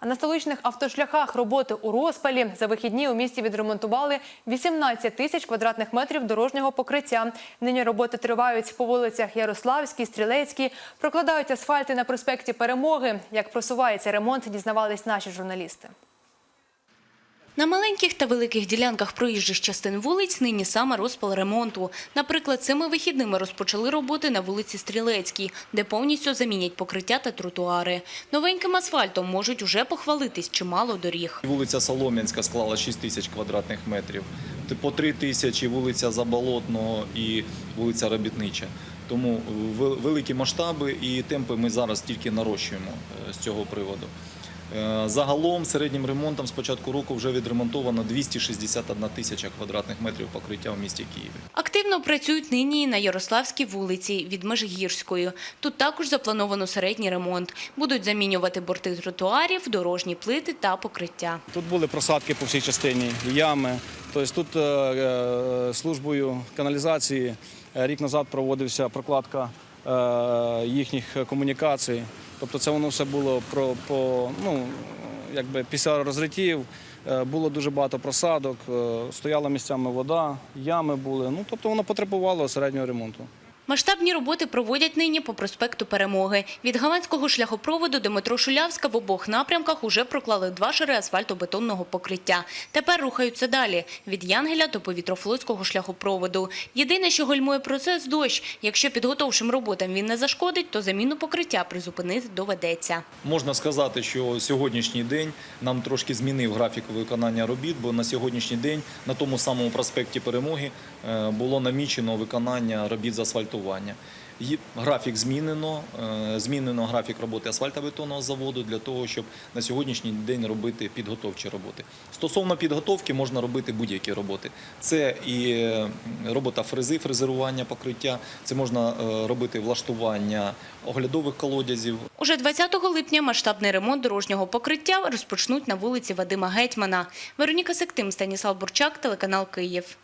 А на столичних автошляхах роботи у розпалі за вихідні у місті відремонтували 18 тисяч квадратних метрів дорожнього покриття. Нині роботи тривають по вулицях Ярославській, Стрілецькій, прокладають асфальти на проспекті Перемоги. Як просувається ремонт, дізнавались наші журналісти. На маленьких та великих ділянках проїжджих частин вулиць нині саме розпал ремонту. Наприклад, цими вихідними розпочали роботи на вулиці Стрілецькій, де повністю замінять покриття та тротуари. Новеньким асфальтом можуть уже похвалитись чимало доріг. Вулиця Солом'янська склала 6 тисяч квадратних метрів, по 3 тисячі вулиця Заболотного і вулиця Робітнича. Тому великі масштаби і темпи ми зараз тільки нарощуємо е, з цього приводу. Е, Загалом середнім ремонтом з початку року вже відремонтовано 261 тисяча квадратних метрів покриття в місті Києві. Активно працюють нині і на Ярославській вулиці від Межгірської. Тут також заплановано середній ремонт. Будуть замінювати борти тротуарів, дорожні плити та покриття. Тут були просадки по всій частині, ями. Тобто тут е, е, службою каналізації рік назад проводився прокладка їхніх комунікацій. Тобто це воно все було про, по, ну, якби після розриттів. е, Було дуже багато просадок, е, стояла місцями вода, ями були. Ну, тобто воно потребувало середнього ремонту. Масштабні роботи проводять нині по проспекту Перемоги. Від Галанського шляхопроводу до метро Шулявська в обох напрямках уже проклали два шари асфальтобетонного покриття. Тепер рухаються далі – від Янгеля до повітрофлотського шляхопроводу. Єдине, що гальмує процес – дощ. Якщо підготовчим роботам він не зашкодить, то заміну покриття призупинити доведеться. Можна сказати, що сьогоднішній день нам трошки змінив графік виконання робіт, бо на сьогоднішній день на тому самому проспекті Перемоги е, було намічено виконання робіт з асфальтування. Графік змінено, е, змінено графік роботи асфальтобетонного заводу для того, щоб на сьогоднішній день робити підготовчі роботи. Стосовно підготовки можна робити будь-які роботи. Це і е, робота фрези, фрезерування покриття, це можна е, робити влаштування оглядових колодязів, Уже 20 липня масштабний ремонт дорожнього покриття розпочнуть на вулиці Вадима Гетьмана. Вероніка Сектим, Станіслав Бурчак, телеканал Київ.